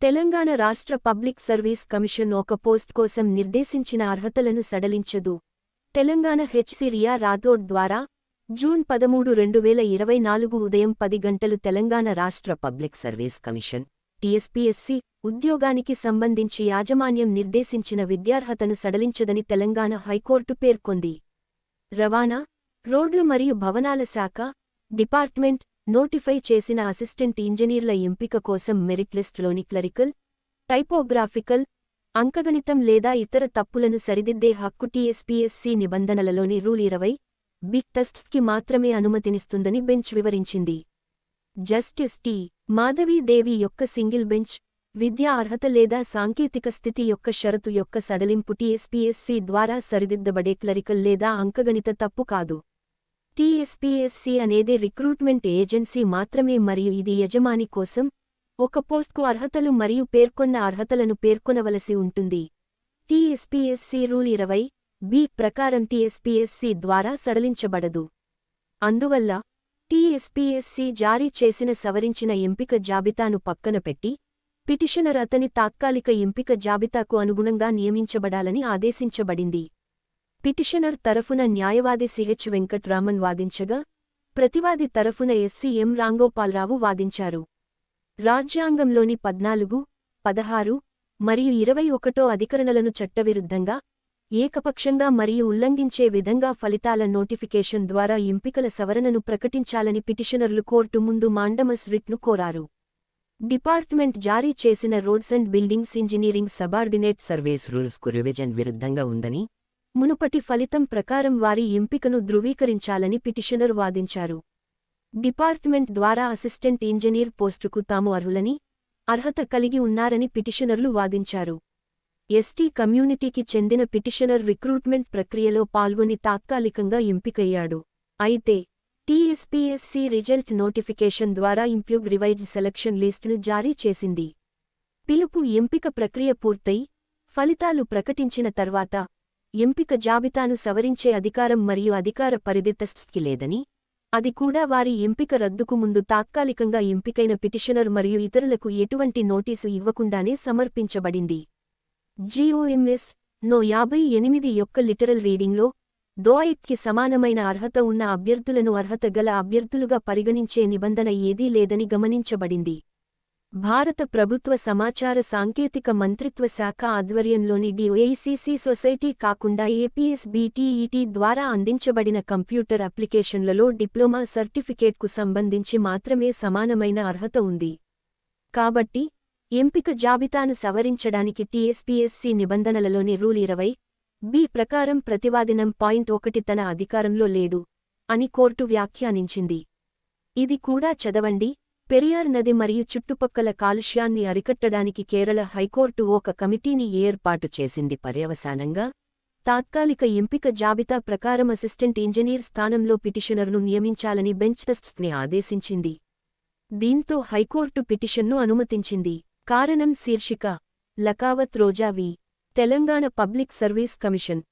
తెలంగాణ రాష్ట్ర public service commission ఒక post కోసం నిర్దేశించిన అర్హతలను సడలించదు. తెలంగాణ హెచ్సి రియా రాథోడ్ ద్వారా జూన్ పదమూడు రెండు వేల ఇరవై నాలుగు ఉదయం పది గంటలు తెలంగాణ రాష్ట్ర పబ్లిక్ సర్వీస్ కమిషన్ టీఎస్పీఎస్సీ ఉద్యోగానికి సంబంధించి యాజమాన్యం నిర్దేశించిన విద్యార్హతను సడలించదని తెలంగాణ హైకోర్టు పేర్కొంది. రవాణా రోడ్లు మరియు భవనాల శాఖ డిపార్ట్మెంట్ నోటిఫై చేసిన అసిస్టెంట్ ఇంజనీర్ల ఎంపిక కోసం మెరిట్ లిస్టులోని క్లరికల్ టైపోగ్రాఫికల్ అంకగణితం లేదా ఇతర తప్పులను సరిదిద్దే హక్కు టీఎస్పీఎస్సీ నిబంధనలలోని రూల్ ఇరవై బిగ్ టెస్ట్స్కి మాత్రమే అనుమతినిస్తుందని బెంచ్ వివరించింది. Justice T. మాధవీదేవి యొక్క సింగిల్ బెంచ్ విద్యా అర్హత లేదా సాంకేతిక స్థితి యొక్క షరతు యొక్క సడలింపు టీఎస్పీఎస్సీ ద్వారా సరిదిద్దబడే క్లరికల్ లేదా అంకగణిత తప్పు కాదు. టీఎస్పీఎస్సీ అనేది రిక్రూట్మెంట్ ఏజెన్సీ మాత్రమే మరియు ఇది యజమాని కోసం ఒక పోస్ట్కు అర్హతలు మరియు పేర్కొన్న అర్హతలను పేర్కొనవలసి ఉంటుంది. టీఎస్పీఎస్సీ రూల్ ఇరవై బి ప్రకారం టీఎస్పీఎస్సీ ద్వారా సడలించబడదు. అందువల్ల టీఎస్పీఎస్సీ జారీ చేసిన సవరించిన ఎంపిక జాబితాను పక్కన పెట్టి పిటిషనర్ అతని తాత్కాలిక ఎంపిక జాబితాకు అనుగుణంగా నియమించబడాలని ఆదేశించబడింది. పిటిషనర్ తరఫున న్యాయవాది సిహెచ్ వెంకట్రామన్ వాదించగా ప్రతివాది తరఫున ఎస్సీ ఎం రాంగోపాల్రావు వాదించారు. రాజ్యాంగంలోని పద్నాలుగు పదహారు మరియు ఇరవై ఒకటో అధికరణలను చట్టవిరుద్ధంగా ఏకపక్షంగా మరియు ఉల్లంఘించే విధంగా ఫలితాల నోటిఫికేషన్ ద్వారా ఎంపికల సవరణను ప్రకటించాలని పిటిషనర్లు కోర్టు ముందు మాండమస్ రిట్ను కోరారు. డిపార్ట్మెంట్ జారీ చేసిన roads and buildings engineering subordinate surveys రూల్స్కు revision విరుద్ధంగా ఉందని మునుపటి ఫలితం ప్రకారం వారి ఎంపికను ధృవీకరించాలని పిటిషనర్ వాదించారు. డిపార్ట్మెంట్ ద్వారా అసిస్టెంట్ ఇంజనీర్ పోస్టుకు తాము అర్హులని అర్హత కలిగి ఉన్నారని పిటిషనర్లు వాదించారు. ఎస్టీ కమ్యూనిటీకి చెందిన పిటిషనర్ రిక్రూట్మెంట్ ప్రక్రియలో పాల్గొని తాత్కాలికంగా ఎంపికయ్యాడు. అయితే టీఎస్పీఎస్సీ రిజల్ట్ నోటిఫికేషన్ ద్వారా ఇంప్యూగ్ రివైజ్ సెలక్షన్ లిస్టును జారీ చేసింది. పిలుపు ఎంపిక ప్రక్రియ పూర్తయి ఫలితాలు ప్రకటించిన తర్వాత ఎంపిక జాబితాను సవరించే అధికారం మరియు అధికార పరిధి టెస్ట్స్కి లేదని అది కూడా వారి ఎంపిక రద్దుకు ముందు తాత్కాలికంగా ఎంపికైన పిటిషనర్ మరియు ఇతరులకు ఎటువంటి నోటీసు ఇవ్వకుండానే సమర్పించబడింది. జిఓఎంఎస్ నో యాభై ఎనిమిది యొక్క లిటరల్ రీడింగ్లో దోఐట్కి సమానమైన అర్హత ఉన్న అభ్యర్థులను అర్హత గల అభ్యర్థులుగా పరిగణించే నిబంధన ఏదీ లేదని గమనించబడింది. భారత ప్రభుత్వ సమాచార సాంకేతిక మంత్రిత్వ శాఖ ఆధ్వర్యంలోని డిఓఏసీసీ సొసైటీ కాకుండా ఏపీఎస్ బీటీఈటీ ద్వారా అందించబడిన కంప్యూటర్ అప్లికేషన్లలో డిప్లొమా సర్టిఫికేట్కు సంబంధించి మాత్రమే సమానమైన అర్హత ఉంది. కాబట్టి ఎంపిక జాబితాను సవరించడానికి టీఎస్పీఎస్సీ నిబంధనలలోని రూల్ ఇరవై బి ప్రకారం ప్రతివాదినం పాయింట్ ఒకటి తన అధికారంలో లేడు అని కోర్టు వ్యాఖ్యానించింది. ఇది కూడా చదవండి. పెరియార్ నది మరియు చుట్టుపక్కల కాలుష్యాన్ని అరికట్టడానికి కేరళ హైకోర్టు ఒక కమిటీని ఏర్పాటు చేసింది. పర్యవసానంగా తాత్కాలిక ఎంపిక జాబితా ప్రకారం అసిస్టెంట్ ఇంజనీర్ స్థానంలో పిటిషనర్ను నియమించాలని బెంచ్ని ఆదేశించింది. దీంతో హైకోర్టు పిటిషన్ను అనుమతించింది. కారణం శీర్షిక Lakavath Roja V. Telangana public service commission.